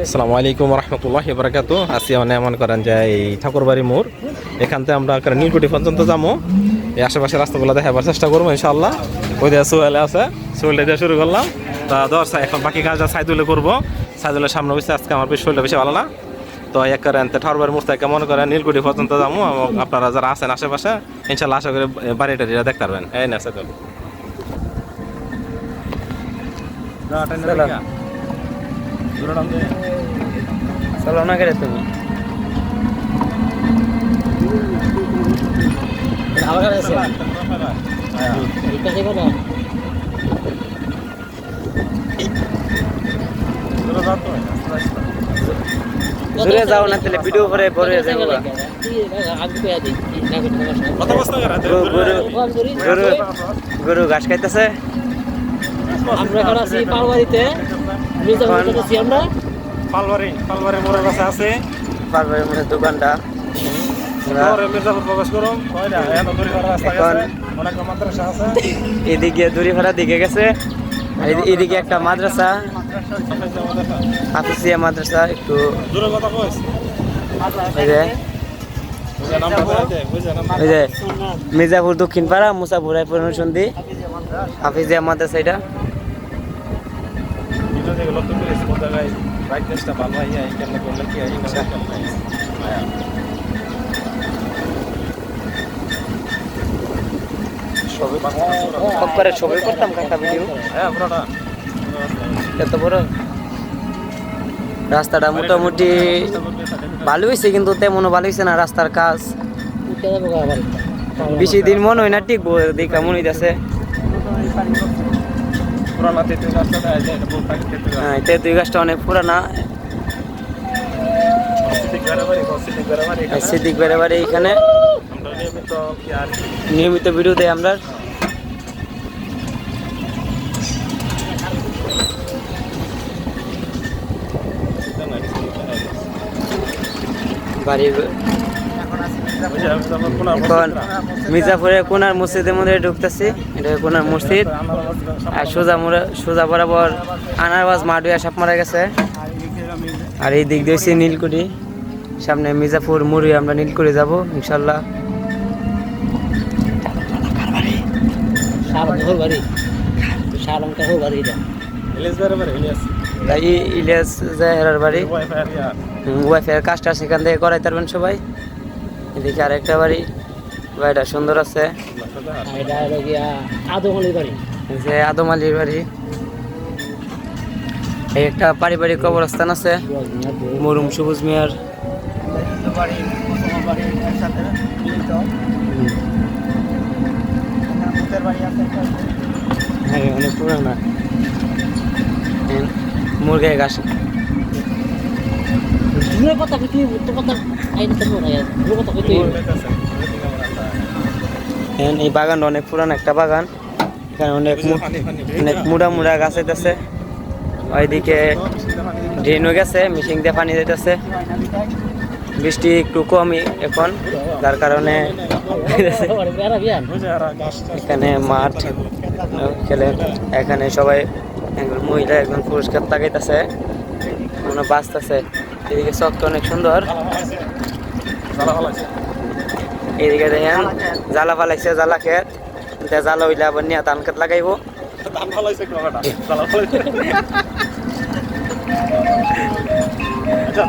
আসসালামু আলাইকুম রহমতুল্লাহ বরকাত আছি মানে এমন করেন যে এই ঠাকুরবাড়ি মোড়। এখান থেকে আমরা নীলকুটি পর্যন্ত যাব এই আশেপাশে রাস্তাগুলো দেখাবার চেষ্টা করব ইনশাল্লাহ ওই দিয়ে সোহেলে আছে, সোহেলটা দিয়ে শুরু করলাম। তা দশ এখন বাকি কাজটা সাইদুলে করব। সাইদুলের সামনে বসে আজকে আমার বেশ শরীরটা বেশি ভালো না। তো এক করেন তো ঠাকুরবাড়ি মোড় থেকে মনে করেন নীলকুটি পর্যন্ত যাব আপনারা যারা আছেন আশেপাশে ইনশাল্লাহ আশা করি বাড়িটা দেখতে পারবেন। এই না সাইদুল। চলো না করে তুমি দূরে যাও না তাহলে ভিডিও করে পরে যাব। গরু গরু গরু ঘাস খাইতেছে? আমরা এখন আছি পালবাড়িতে আছি আমরা। মোড়ের কাছে আছে। দোকানটা। আমরা এদিকে দূরি ভাড়া দিকে গেছে। এদিকে একটা মাদ্রাসা। হাফিজিয়া মাদ্রাসা একটু মির্জাপুর দক্ষিণ পাড়া মুসাপুর রায়পুর অনুসন্ধি। হাফিজিয়া মাদ্রাসা এটা। ব্রাইটনেসটা ভালো হয় এই কেমন করলে কি হয় এই কেমন ছবি সব করে ছবি করতাম কাকা ভিডিও। এত বড়। রাস্তাটা মোটামুটি ভালো হয়েছে কিন্তু তেমনও ভালো হয়েছে না রাস্তার কাজ। বেশি দিন মনে হয় না টিকবো দেখা মনে হইতেছে। পুরানা তেতুল গাছটা হ্যাঁ তেঁতুল গাছটা অনেক পুরানা। সিদ্দিক এখানে। নিয়মিত ভিডিও দেয় আমরা। বাড়ির এখন মির্জাপুরে কোনার মসজিদের মধ্যে ঢুকতেছি। এটা কোনার মসজিদ। আর সোজা মোড়ে সোজা বরাবর আনারবাজ মাডুয়া সাপ মারা গেছে। আর এই দিক দিয়ে হচ্ছে নীলকুঠি। সামনে মির্জাপুর মুড়ি আমরা নীলকুঠি যাব ইনশাল্লাহ। ইলিয়াস জাহেরার বাড়ি। ওয়াইফাই ওয়াইফাইয়ের কাজটা সেখান থেকে করাই পারবেন সবাই। এদিকে আরেকটা বাড়ি। বাড়িটা সুন্দর আছে। যে আদম আলীর বাড়ি। এই একটা পারিবারিক কবরস্থান আছে। মরুম সবুজ মিয়ার। হ্যাঁ অনেক পুরানা। মুরগে ঘাস দূরে কথা দূরে কথা কইতে হ্যাঁ, এই বাগানটা অনেক পুরানো একটা বাগান এখানে অনেক অনেক মুড়া মুড়া গাছ হইতেছে ওইদিকে ড্রেন হয়ে গেছে মিশিং দিয়ে পানি দিতেছে বৃষ্টি একটু কমই এখন যার কারণে এখানে মাঠ খেলে এখানে সবাই একজন মহিলা একজন পুরস্কার তাকাইতেছে। মনে বাঁচতেছে। এদিকে চকটা অনেক সুন্দর। এদিকে দেখেন জ্বালা ফালাইছে জ্বালা খেত জ্বালা হইলে আবার নিয়ে ধান খেত লাগাইবো আচ্ছা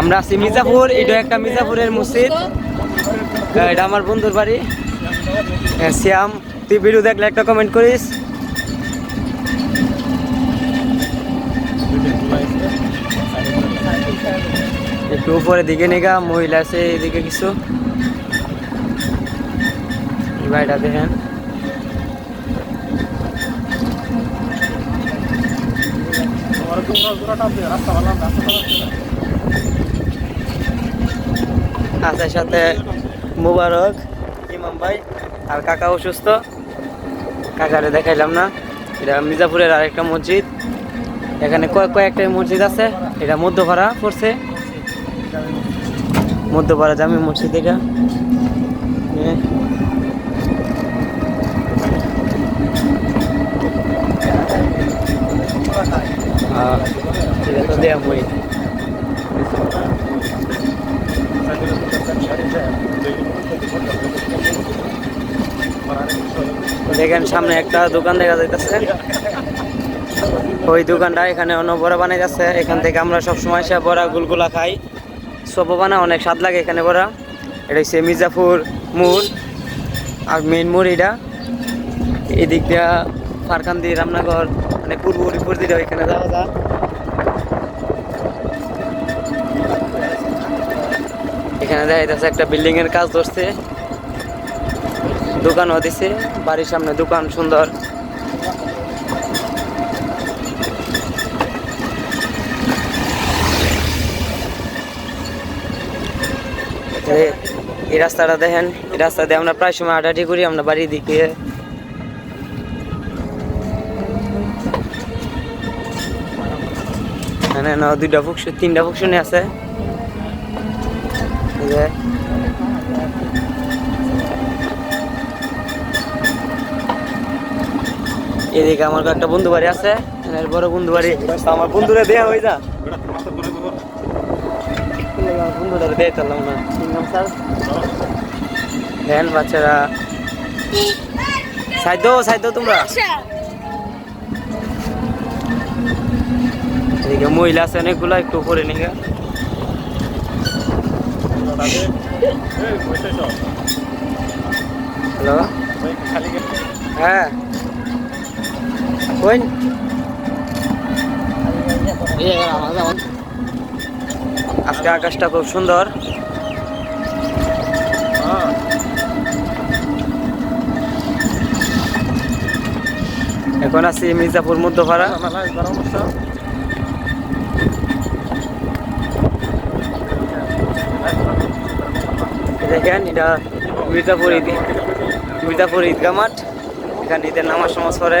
আমরা আছি মির্জাপুর এটা একটা মির্জাপুরের মসজিদ। এটা আমার বন্ধুর বাড়ি। শ্যাম, তুই ভিডিও দেখলে একটা কমেন্ট করিস। একটু উপরে দিকে নিগা মহিলা আছে এদিকে কিছু। বাড়িটা দেখেন। আছে সাথে মুবারক। ইমাম ভাই। আর কাকা অসুস্থ। কাকারে দেখাইলাম না। এটা মির্জাপুরের আরেকটা মসজিদ। এখানে কয়েক কয়েকটা মসজিদ আছে। এটা মধ্যপাড়া পড়ছে। মধ্যপাড়া জামি মসজিদ এটা। দেয়া মই দেখেন, সামনে একটা দোকান দেখা যাইতেছে। ওই দোকানটা এখানে অন্য বড়া বানাই যাচ্ছে। এখান থেকে আমরা সব সময় সে বড়া গুলগুলা খাই। সব বানা, অনেক স্বাদ লাগে এখানে বড়া। এটা হচ্ছে মির্জাপুর মোড়, আর মেইন মোড় এটা। এদিক দিয়া ফারকান্দি রামনগর মানে পূর্ব হরিপুর দিকে এখানে যাওয়া যায়। এখানে দেখা যাচ্ছে একটা বিল্ডিং এর কাজ ধরছে। দোকানও দিছে, বাড়ির সামনে দোকান সুন্দর। এই- রাস্তাটা দেখেন, এই রাস্তা দিয়ে আমরা প্রায় সময় হাঁটাহাঁটি করি, আমরা বাড়ির দিকে। দুইটা ফুকশন তিনটা ফুকশনে আছে এই যে এদিকে আমার একটা বন্ধু বাড়ি আছে বড় বন্ধু বাড়ি। আমার বন্ধুরা দেয়া হয়ে যা। আমার দেয় তাহলাম না। দেন বাচ্চারা। সাইদ সাইদ তোমরা? এদিকে মহিলা আছে অনেকগুলো, একটু উপরে নিয়ে হ্যালো? হ্যাঁ। কই আজকে আকাশটা খুব সুন্দর। এখন আছি মির্জাপুর মধ্যপাড়া। দেখেন, এটা মির্জাপুর ঈদ মির্জাপুর ঈদগা মাঠ। এখানে ঈদের নামাজ সমাজ করে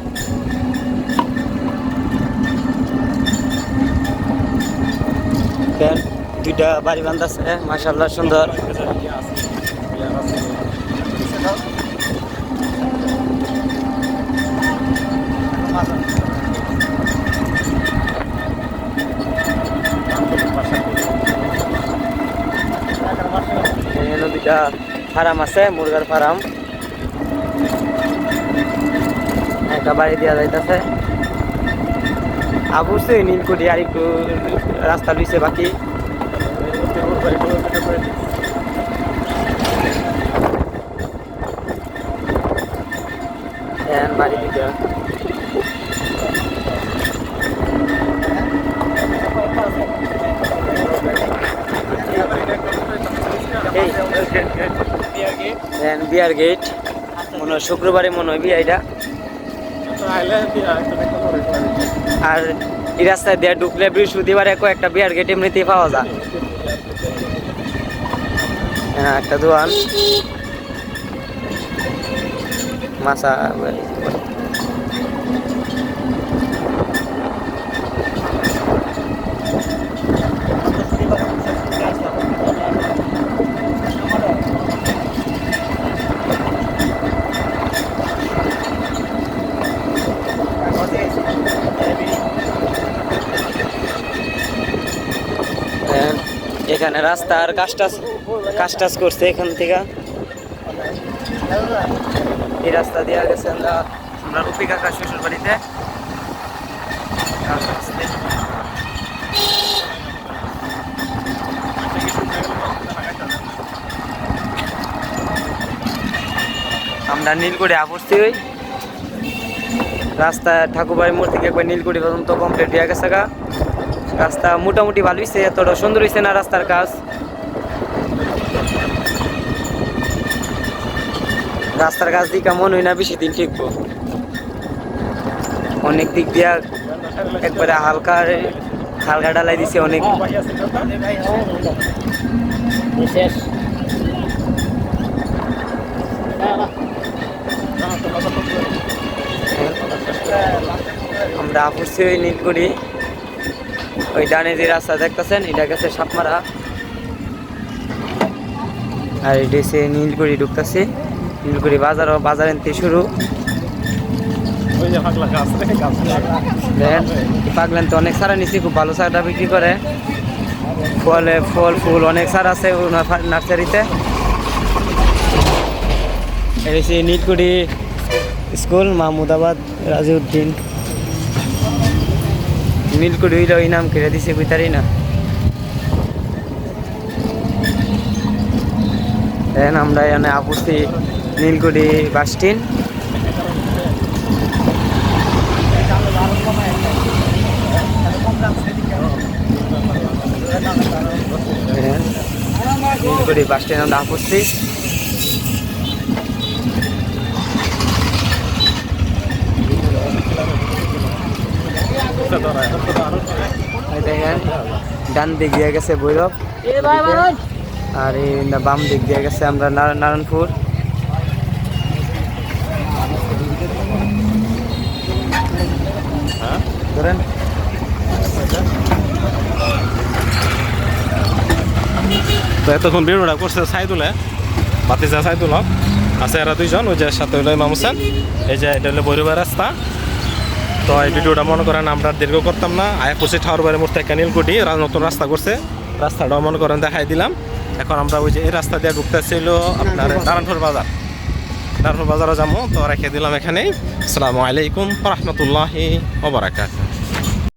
দেখেন, দুইটা বাড়ি বান্ধাছে মাসাল্লাহ সুন্দর। দুইটা ফার্ম আছে মুরগার ফার্ম। একটা বাড়ি দেওয়া যাইতেছে। অবশ্যই নীলকুঠি আর একটু রাস্তা লুইছে বাকি। বিয়ার গেট। মনে হয় শুক্রবারে মনে হয় বিয়া এটা। আর এই রাস্তায় দিয়ে ঢুকলে বৃহস্পতিবারে কয়েকটা বিয়ার গেট এমনিতেই পাওয়া যায়। হ্যাঁ একটা দোয়ান মাছা হ্যাঁ, এখানে রাস্তার কাজ টাজ কাজ টাজ করছে এখান থেকে। এই রাস্তা দিয়ে গেছে আমরা। আমরা রুপি কাকা শ্বশুর বাড়িতে। আমরা নীলকুড়ি আপসছি ওই রাস্তা ঠাকুরবাড়ির মোড় থেকে একবার নীলকুড়ি পর্যন্ত কমপ্লিট হয়ে গেছে গা। রাস্তা মোটামুটি ভালো হয়েছে এতটা সুন্দর হয়েছে না রাস্তার কাজ? রাস্তার কাজ দিকে মনে হয় না বেশি দিন টিকবো। অনেক দিক দিয়া একবারে হালকা হালকা ডালাই দিছে অনেক। আমরা আপুরছি ওই নীলকুড়ি ওই ডানে যে রাস্তা দেখতেছেন, এটা গেছে সাপমারা আর এটা হচ্ছে নীলকুড়ি ঢুকতেছি। নীলকুড়ি বাজার বাজার এনতে শুরু। পাগলেন তো অনেক সারা নিচ্ছি খুব ভালো সারটা বিক্রি করে। ফলে ফল, ফুল, অনেক সার আছে নার্সারিতে। এই হচ্ছে নীলকুড়ি স্কুল, মাহমুদাবাদ, রাজিউদ্দিন। নীলকুড়ি হইলে ওই নাম কেড়ে দিছে বুঝতারি না দেখেন আমরা এখানে আপুসি নীলকুড়ি বাস স্ট্যান্ড। নীলকুড়ি বাস স্ট্যান্ড আমরা আপুসি দেখেন ডান দিক দিয়ে গেছে ভৈরব। আর এই বাম দিক দিয়ে গেছে আমরা নারা- নারায়ণপুর। ধরেন। তো এতক্ষণ ভিডিওটা করছে সাইদুলে বাতিজা সাইদুল হক আছে এরা দুইজন ওই যে সাথে হইল ইমাম হোসেন এই যে এটা হলো বৈরবের রাস্তা। তো এই ভিডিওটা মনে করেন আমরা দীর্ঘ করতাম না। আয়া পঁচিশ ঠাওয়ার বাড়ির মোড় থেকে নীলকুটি নতুন রাস্তা করছে। রাস্তাটাও মনে করেন দেখাই দিলাম। এখন আমরা ওই যে এই রাস্তা দিয়ে ঢুকতেছিল আপনার নারায়ণপুর বাজার। নারায়ণপুর বাজারও যাব, তো রেখে দিলাম এখানেই। আসসালামু আলাইকুম রহমতুল্লাহি ওবরাকাত